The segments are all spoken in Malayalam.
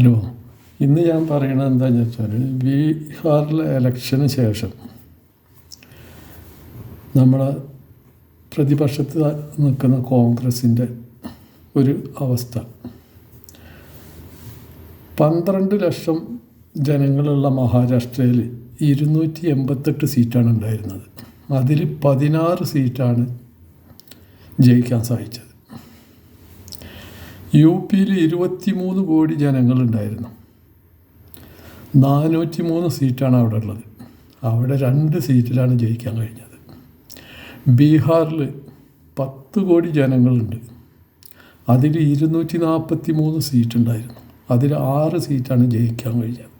ഹലോ ഇന്ന് ഞാൻ പറയണത് എന്താണെന്ന് വെച്ചാൽ ബീഹാറിലെ ഇലക്ഷന് ശേഷം നമ്മളെ പ്രതിപക്ഷത്ത് നിൽക്കുന്ന കോൺഗ്രസിന്റെ ഒരു അവസ്ഥ. പന്ത്രണ്ട് ലക്ഷം ജനങ്ങളുള്ള മഹാരാഷ്ട്രയിൽ ഇരുന്നൂറ്റി എൺപത്തെട്ട് സീറ്റാണ് ഉണ്ടായിരുന്നത്. അതിൽ പതിനാറ് സീറ്റാണ് ജയിക്കാൻ സാധിച്ചത്. യു പിയിൽ ഇരുപത്തിമൂന്ന് കോടി ജനങ്ങളുണ്ടായിരുന്നു. നാനൂറ്റി മൂന്ന് സീറ്റാണ് അവിടെ ഉള്ളത് അവിടെ രണ്ട് സീറ്റിലാണ് ജയിക്കാൻ കഴിഞ്ഞത്. ബീഹാറിൽ പത്ത് കോടി ജനങ്ങളുണ്ട്. അതിൽ ഇരുന്നൂറ്റി നാൽപ്പത്തി മൂന്ന് സീറ്റുണ്ടായിരുന്നു. അതിൽ ആറ് സീറ്റാണ് ജയിക്കാൻ കഴിഞ്ഞത്.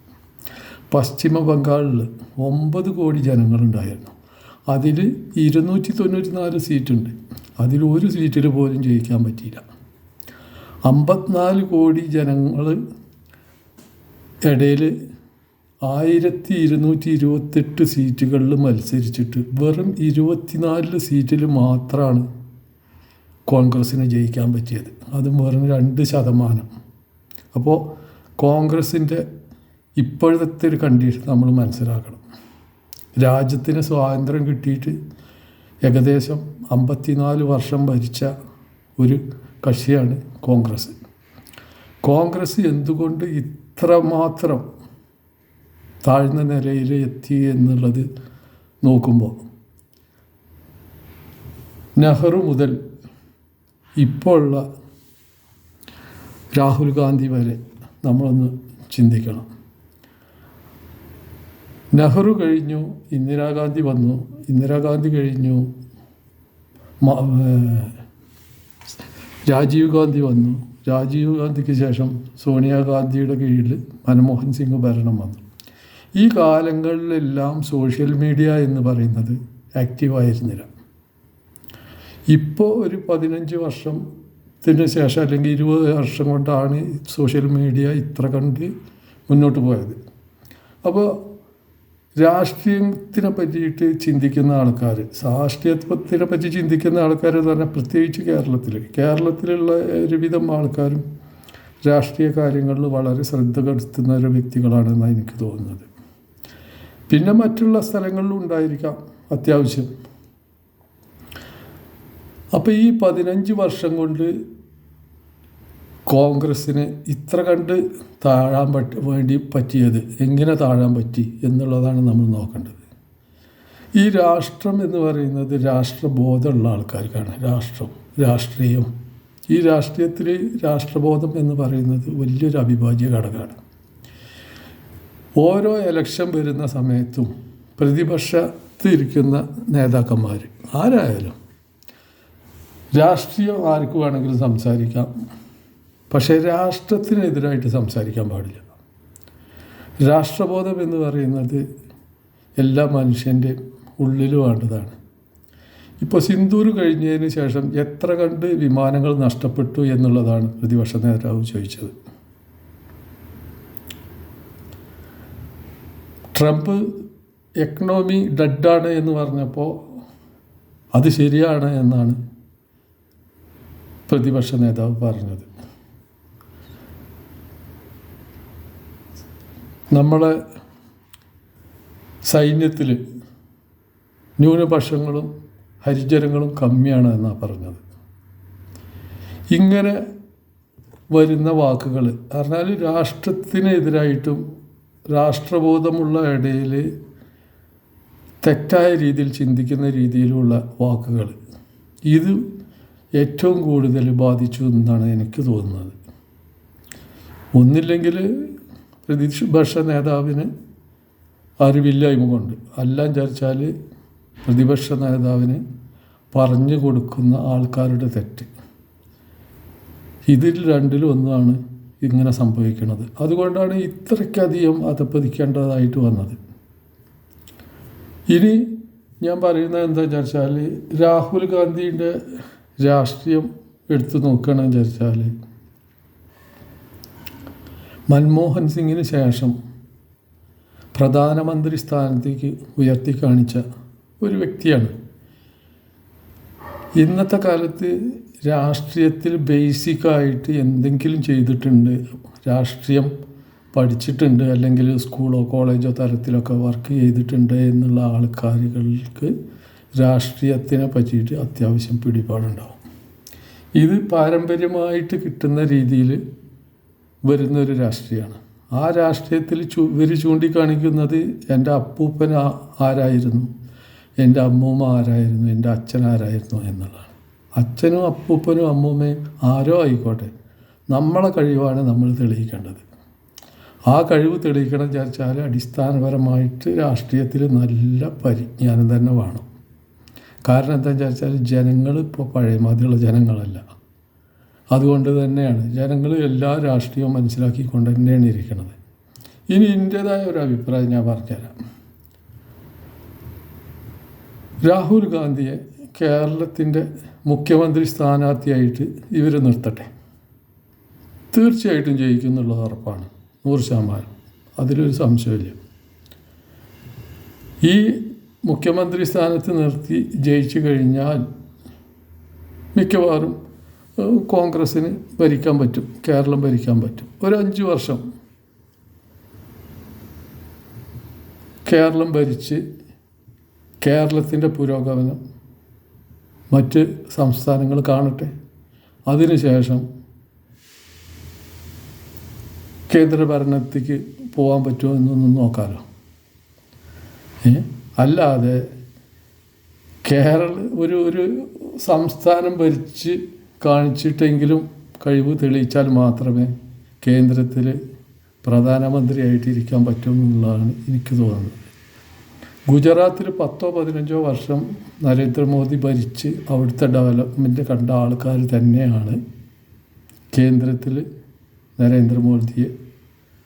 പശ്ചിമ ബംഗാളിൽ ഒമ്പത് കോടി ജനങ്ങളുണ്ടായിരുന്നു. അതിൽ ഇരുന്നൂറ്റി തൊണ്ണൂറ്റി നാല് സീറ്റുണ്ട്. അതിൽ ഒരു സീറ്റിൽ പോലും ജയിക്കാൻ പറ്റിയില്ല. അമ്പത്തിനാല് കോടി ജനങ്ങൾ ഇടയിൽ ആയിരത്തി ഇരുന്നൂറ്റി ഇരുപത്തെട്ട് സീറ്റുകളിൽ മത്സരിച്ചിട്ട് വെറും ഇരുപത്തിനാല് സീറ്റിൽ മാത്രമാണ് കോൺഗ്രസ്സിന് ജയിക്കാൻ പറ്റിയത്. അതും വെറും രണ്ട് ശതമാനം. അപ്പോൾ കോൺഗ്രസിന്റെ ഇപ്പോഴത്തെ ഒരു കണ്ടീഷൻ നമ്മൾ മനസ്സിലാക്കണം. രാജ്യത്തിന് സ്വാതന്ത്ര്യം കിട്ടിയിട്ട് ഏകദേശം അമ്പത്തിനാല് വർഷം ഭരിച്ച ഒരു കക്ഷിയാണ് കോൺഗ്രസ്. കോൺഗ്രസ് എന്തുകൊണ്ട് ഇത്രമാത്രം താഴ്ന്ന നിലയിൽ എത്തി എന്നുള്ളത് നോക്കുമ്പോൾ നെഹ്റു മുതൽ ഇപ്പോഴുള്ള രാഹുൽ ഗാന്ധി വരെ നമ്മളൊന്ന് ചിന്തിക്കണം. നെഹ്റു കഴിഞ്ഞു ഇന്ദിരാഗാന്ധി വന്നു. ഇന്ദിരാഗാന്ധി കഴിഞ്ഞു രാജീവ് ഗാന്ധി വന്നു. രാജീവ് ഗാന്ധിക്ക് ശേഷം സോണിയാഗാന്ധിയുടെ കീഴിൽ മൻമോഹൻ സിംഗ് ഭരണം വന്നു. ഈ കാലങ്ങളിലെല്ലാം സോഷ്യൽ മീഡിയ എന്ന് പറയുന്നത് ആക്റ്റീവായിരുന്നില്ല ഇപ്പോൾ ഒരു പതിനഞ്ച് വർഷത്തിന് ശേഷം അല്ലെങ്കിൽ ഇരുപത് വർഷം കൊണ്ടാണ് സോഷ്യൽ മീഡിയ ഇത്ര കണ്ട് മുന്നോട്ട് പോയത്. അപ്പോൾ രാഷ്ട്രീയത്തിനെ പറ്റിയിട്ട് ചിന്തിക്കുന്ന ആൾക്കാർ രാഷ്ട്രീയത്തിനെ പറ്റി ചിന്തിക്കുന്ന ആൾക്കാർ എന്ന് പറഞ്ഞാൽ പ്രത്യേകിച്ച് കേരളത്തിൽ കേരളത്തിലുള്ള ഒരുവിധം ആൾക്കാരും രാഷ്ട്രീയ കാര്യങ്ങളിൽ വളരെ ശ്രദ്ധ കെടുത്തുന്ന ഒരു വ്യക്തികളാണെന്നാണ് എനിക്ക് തോന്നുന്നത്. പിന്നെ മറ്റുള്ള സ്ഥലങ്ങളിലും ഉണ്ടായിരിക്കാം അത്യാവശ്യം. അപ്പോൾ ഈ പതിനഞ്ച് വർഷം കൊണ്ട് കോൺഗ്രസ്സിന് ഇത്ര കണ്ട് താഴാൻ പറ്റി വേണ്ടി പറ്റിയത് എങ്ങനെ താഴാൻ പറ്റി എന്നുള്ളതാണ് നമ്മൾ നോക്കേണ്ടത്. ഈ രാഷ്ട്രം എന്ന് പറയുന്നത് രാഷ്ട്രബോധമുള്ള ആൾക്കാർക്കാണ്. രാഷ്ട്രം രാഷ്ട്രീയം. ഈ രാഷ്ട്രീയത്തിൽ രാഷ്ട്രബോധം എന്ന് പറയുന്നത് വലിയൊരു അവിഭാജ്യ ഘടകമാണ്. ഓരോ ഇലക്ഷൻ വരുന്ന സമയത്തും പ്രതിപക്ഷത്തിരിക്കുന്ന നേതാക്കന്മാർ ആരായാലും രാഷ്ട്രീയം ആർക്ക് വേണമെങ്കിലും സംസാരിക്കാം. പക്ഷേ രാഷ്ട്രത്തിനെതിരായിട്ട് സംസാരിക്കാൻ പാടില്ല. രാഷ്ട്രബോധം എന്ന് പറയുന്നത് എല്ലാ മനുഷ്യന്റെ ഉള്ളിൽ വേണ്ടതാണ്. ഇപ്പോൾ സിന്ദൂർ കഴിഞ്ഞതിന് ശേഷം എത്ര കണ്ട് വിമാനങ്ങൾ നഷ്ടപ്പെട്ടു എന്നുള്ളതാണ് പ്രതിപക്ഷ നേതാവ് ചോദിച്ചത്. ട്രംപ് എക്കണോമി ഡെഡാണ് എന്ന് പറഞ്ഞപ്പോൾ അത് ശരിയാണ് എന്നാണ് പ്രതിപക്ഷ നേതാവ് പറഞ്ഞത്. നമ്മളെ സൈന്യത്തിൽ ന്യൂനപക്ഷങ്ങളും ഹരിജനങ്ങളും കമ്മിയാണ് എന്നാണ് പറഞ്ഞത്. ഇങ്ങനെ വരുന്ന വാക്കുകൾ പറഞ്ഞാൽ രാഷ്ട്രത്തിനെതിരായിട്ടും രാഷ്ട്രബോധമുള്ള ഇടയിൽ തെറ്റായ രീതിയിൽ ചിന്തിക്കുന്ന രീതിയിലുള്ള വാക്കുകൾ ഇത് ഏറ്റവും കൂടുതൽ ബാധിച്ചു എന്നാണ് എനിക്ക് തോന്നുന്നത്. ഒന്നില്ലെങ്കിൽ പ്രതിപക്ഷ നേതാവിന് അറിവില്ലായ്മ കൊണ്ട്. അല്ല വിചാരിച്ചാൽ പ്രതിപക്ഷ നേതാവിന് പറഞ്ഞു കൊടുക്കുന്ന ആൾക്കാരുടെ തെറ്റ്. ഇതിൽ രണ്ടിലും ഒന്നാണ് ഇങ്ങനെ സംഭവിക്കുന്നത്. അതുകൊണ്ടാണ് ഇത്രയ്ക്കധികം അതപ്പതിക്കേണ്ടതായിട്ട് വന്നത്. ഇനി ഞാൻ പറയുന്നത് എന്താണെന്ന് വെച്ചാൽ രാഹുൽ ഗാന്ധിയുടെ രാഷ്ട്രീയം എടുത്തു നോക്കുകയാണെന്ന് വിചാരിച്ചാൽ മൻമോഹൻ സിംഗിന് ശേഷം പ്രധാനമന്ത്രി സ്ഥാനത്തേക്ക് ഉയർത്തി കാണിച്ച ഒരു വ്യക്തിയാണ്. ഇന്നത്തെ കാലത്ത് രാഷ്ട്രീയത്തിൽ ബേസിക്കായിട്ട് എന്തെങ്കിലും ചെയ്തിട്ടുണ്ട്. രാഷ്ട്രീയം പഠിച്ചിട്ടുണ്ട് അല്ലെങ്കിൽ സ്കൂളോ കോളേജോ തരത്തിലൊക്കെ വർക്ക് ചെയ്തിട്ടുണ്ട് എന്നുള്ള ആൾക്കാരുകൾക്ക് രാഷ്ട്രീയത്തിനെ പറ്റിയിട്ട് അത്യാവശ്യം പിടിപാടുണ്ടാവും. ഇത് പാരമ്പര്യമായിട്ട് കിട്ടുന്ന രീതിയിൽ വരുന്നൊരു രാഷ്ട്രീയമാണ്. ആ രാഷ്ട്രീയത്തിൽ ചൂ ഇവർ ചൂണ്ടിക്കാണിക്കുന്നത് എന്റെ അപ്പൂപ്പൻ ആരായിരുന്നു? എന്റെ അമ്മൂമ്മ ആരായിരുന്നു? എന്റെ അച്ഛൻ ആരായിരുന്നു എന്നുള്ളതാണ്. അച്ഛനും അപ്പൂപ്പനും അമ്മൂമ്മയും ആരോ ആയിക്കോട്ടെ. നമ്മളെ കഴിവാണ് നമ്മൾ തെളിയിക്കേണ്ടത്. ആ കഴിവ് തെളിയിക്കണം വിചാരിച്ചാൽ അടിസ്ഥാനപരമായിട്ട് രാഷ്ട്രീയത്തിൽ നല്ല പരിജ്ഞാനം തന്നെ വേണം. കാരണം എന്താണെന്ന് വെച്ചാൽ ജനങ്ങൾ ഇപ്പോൾ പഴയ ജനങ്ങളല്ല. അതുകൊണ്ട് തന്നെയാണ് ജനങ്ങൾ എല്ലാ രാഷ്ട്രീയവും മനസ്സിലാക്കിക്കൊണ്ട് തന്നെയാണ് ഇരിക്കുന്നത്. ഇനി എന്റേതായ ഒരു അഭിപ്രായം ഞാൻ പറഞ്ഞുതരാം. രാഹുൽ ഗാന്ധിയെ കേരളത്തിന്റെ മുഖ്യമന്ത്രി സ്ഥാനാർത്ഥിയായിട്ട് ഇവർ നിർത്തട്ടെ. തീർച്ചയായിട്ടും ജയിക്കും എന്നുള്ളത് ഉറപ്പാണ്. നൂറ് ശതമാനം. അതിലൊരു സംശയമില്ല ഈ മുഖ്യമന്ത്രി സ്ഥാനത്ത് നിർത്തി ജയിച്ചു കഴിഞ്ഞാൽ മിക്കവാറും കോൺഗ്രസ്സിന് ഭരിക്കാൻ പറ്റും കേരളം ഭരിക്കാൻ പറ്റും. ഒരു അഞ്ച് വർഷം കേരളം ഭരിച്ച് കേരളത്തിന്റെ പുരോഗമനം മറ്റ് സംസ്ഥാനങ്ങൾ കാണട്ടെ. അതിനുശേഷം കേന്ദ്ര ഭരണത്തിലേക്ക് പോകാൻ പറ്റുമോ എന്നൊന്നും നോക്കാമല്ലോ അല്ലാതെ കേരള ഒരു ഒരു സംസ്ഥാനം ഭരിച്ച് കാണിച്ചിട്ടെങ്കിലും കഴിവ് തെളിയിച്ചാൽ മാത്രമേ കേന്ദ്രത്തിൽ പ്രധാനമന്ത്രിയായിട്ട് ഇരിക്കാൻ പറ്റൂ എന്നുള്ളതാണ് എനിക്ക് തോന്നുന്നത്. ഗുജറാത്തിൽ പത്തോ പതിനഞ്ചോ വർഷം നരേന്ദ്രമോദി ഭരിച്ച് അവിടുത്തെ ഡെവലപ്മെന്റ് കണ്ട ആൾക്കാർ തന്നെയാണ് കേന്ദ്രത്തിൽ നരേന്ദ്രമോദിയെ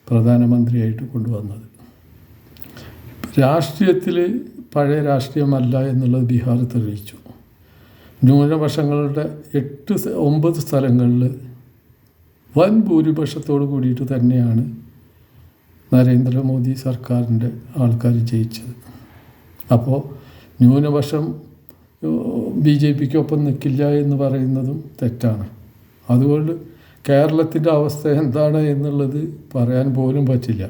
പ്രധാനമന്ത്രിയായിട്ട് കൊണ്ടുവന്നത്. രാഷ്ട്രീയത്തിൽ പഴയ രാഷ്ട്രീയമല്ല എന്നുള്ളത് ബീഹാർ തെളിയിച്ചു. ന്യൂനപക്ഷങ്ങളുടെ എട്ട് ഒമ്പത് സ്ഥലങ്ങളിൽ വൻ ഭൂരിപക്ഷത്തോട് കൂടിയിട്ട് തന്നെയാണ് നരേന്ദ്രമോദി സർക്കാരിന്റെ ആൾക്കാർ ജയിച്ചത്. അപ്പോൾ ന്യൂനപക്ഷം ബി ജെ പിക്കൊപ്പം നിൽക്കില്ല എന്ന് പറയുന്നതും തെറ്റാണ്. അതുകൊണ്ട് കേരളത്തിന്റെ അവസ്ഥ എന്താണ് എന്നുള്ളത് പറയാൻ പോലും പറ്റില്ല.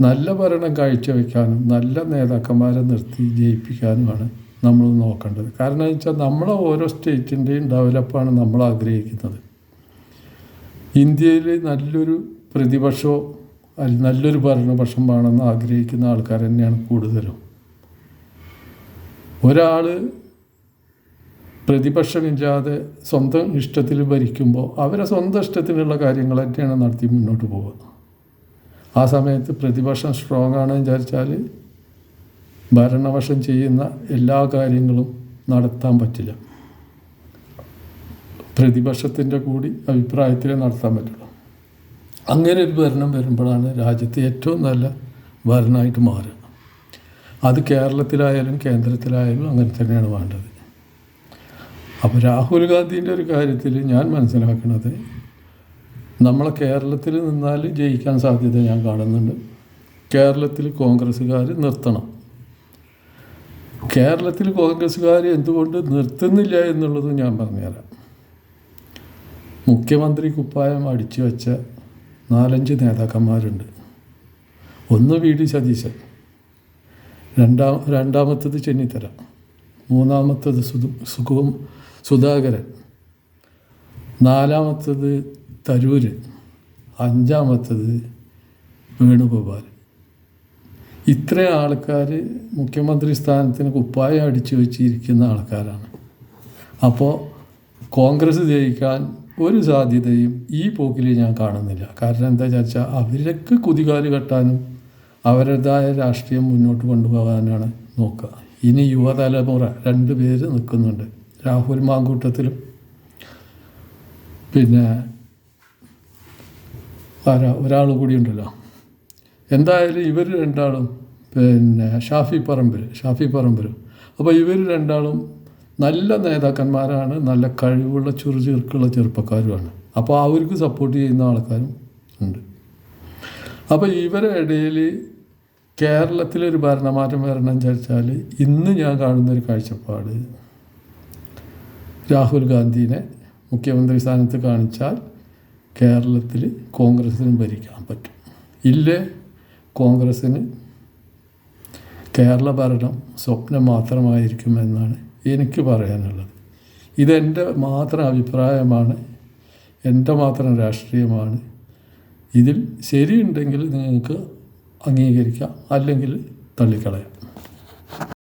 നല്ല ഭരണം കാഴ്ചവെക്കാനും നല്ല നേതാക്കന്മാരെ നിർത്തി ജയിപ്പിക്കാനുമാണ് നമ്മൾ നോക്കേണ്ടത്. കാരണം വെച്ചാൽ നമ്മളെ ഓരോ സ്റ്റേറ്റിന്റെയും ഡെവലപ്പാണ് നമ്മൾ ആഗ്രഹിക്കുന്നത്. ഇന്ത്യയിൽ നല്ലൊരു പ്രതിപക്ഷമോ നല്ലൊരു ഭരണപക്ഷം വേണമെന്ന് ആഗ്രഹിക്കുന്ന ആൾക്കാർ തന്നെയാണ് കൂടുതലും. ഒരാൾ പ്രതിപക്ഷമില്ലാതെ സ്വന്തം ഇഷ്ടത്തിൽ ഭരിക്കുമ്പോൾ അവരെ സ്വന്തം ഇഷ്ടത്തിനുള്ള കാര്യങ്ങൾ തന്നെയാണ് നടത്തി മുന്നോട്ട് പോവുക. ആ സമയത്ത് പ്രതിപക്ഷം സ്ട്രോങ് ആണെന്ന് വിചാരിച്ചാൽ ഭരണപക്ഷം ചെയ്യുന്ന എല്ലാ കാര്യങ്ങളും നടത്താൻ പറ്റില്ല. പ്രതിപക്ഷത്തിന്റെ കൂടി അഭിപ്രായത്തിലേ നടത്താൻ പറ്റുള്ളൂ. അങ്ങനെ ഒരു ഭരണം വരുമ്പോഴാണ് രാജ്യത്തെ ഏറ്റവും നല്ല ഭരണമായിട്ട് മാറുക. അത് കേരളത്തിലായാലും കേന്ദ്രത്തിലായാലും അങ്ങനെ തന്നെയാണ് വേണ്ടത്. അപ്പോൾ രാഹുൽ ഗാന്ധിന്റെ ഒരു കാര്യത്തിൽ ഞാൻ മനസ്സിലാക്കുന്നത് നമ്മളെ കേരളത്തിൽ നിന്നാൽ ജയിക്കാൻ സാധ്യത ഞാൻ കാണുന്നുണ്ട്. കേരളത്തിൽ കോൺഗ്രസ്സുകാർ നിർത്തണം. കേരളത്തിൽ കോൺഗ്രസ്സുകാർ എന്തുകൊണ്ട് നിർത്തുന്നില്ല എന്നുള്ളത് ഞാൻ പറഞ്ഞുതരാം. മുഖ്യമന്ത്രി കുപ്പായം അടിച്ചു വെച്ച നാലഞ്ച് നേതാക്കന്മാരുണ്ട്. ഒന്ന് വി ഡി സതീശൻ. രണ്ടാം രണ്ടാമത്തത് ചെന്നിത്തല. മൂന്നാമത്തത് സുധു സുഖവും സുധാകരൻ. നാലാമത്തത് തരൂര്. അഞ്ചാമത്തത് വേണുഗോപാൽ ഇത്രയും ആൾക്കാർ മുഖ്യമന്ത്രി സ്ഥാനത്തിന് കുപ്പായം അടിച്ചു വെച്ചിരിക്കുന്ന ആൾക്കാരാണ്. അപ്പോൾ കോൺഗ്രസ് ജയിക്കാൻ ഒരു സാധ്യതയും ഈ പോക്കിൽ ഞാൻ കാണുന്നില്ല. കാരണം എന്താ വെച്ചാൽ അവർക്ക് കുതികാൽ കെട്ടാനും അവരുടേതായ രാഷ്ട്രീയം മുന്നോട്ട് കൊണ്ടുപോകാനാണ് നോക്കുക. ഇനി യുവതലമുറ രണ്ട് പേര് നിൽക്കുന്നുണ്ട്. രാഹുൽ മാങ്കൂട്ടത്തിലും പിന്നെ ആരാ? ഒരാൾ കൂടി ഉണ്ടല്ലോ. എന്തായാലും ഇവർ രണ്ടാളും പിന്നെ ഷാഫി പറമ്പിൽ ഷാഫി പറമ്പിൽ അപ്പോൾ ഇവർ രണ്ടാളും നല്ല നേതാക്കന്മാരാണ് നല്ല കഴിവുള്ള ചുറുചുറുക്കുള്ള ചെറുപ്പക്കാരുമാണ്. അപ്പോൾ അവർക്ക് സപ്പോർട്ട് ചെയ്യുന്ന ആൾക്കാരും ഉണ്ട്. അപ്പോൾ ഇവരുടെ ഇടയിൽ കേരളത്തിലൊരു ഭരണമാറ്റം വരണം വിചാരിച്ചാൽ ഇന്ന് ഞാൻ കാണുന്നൊരു കാഴ്ചപ്പാട് രാഹുൽ ഗാന്ധിനെ മുഖ്യമന്ത്രി സ്ഥാനത്ത് കാണിച്ചാൽ കേരളത്തിൽ കോൺഗ്രസിനും ഭരിക്കാൻ പറ്റും. ഇല്ലേ? കോൺഗ്രസ്സിന് കേരള ഭരണം സ്വപ്നം മാത്രമായിരിക്കുമെന്നാണ് എനിക്ക് പറയാനുള്ളത്. ഇതെന്റെ മാത്രം അഭിപ്രായമാണ്. എന്റെ മാത്രം രാഷ്ട്രീയമാണ്. ഇതിൽ ശരിയുണ്ടെങ്കിൽ നിങ്ങൾക്ക് അംഗീകരിക്കാം. അല്ലെങ്കിൽ തള്ളിക്കളയാം.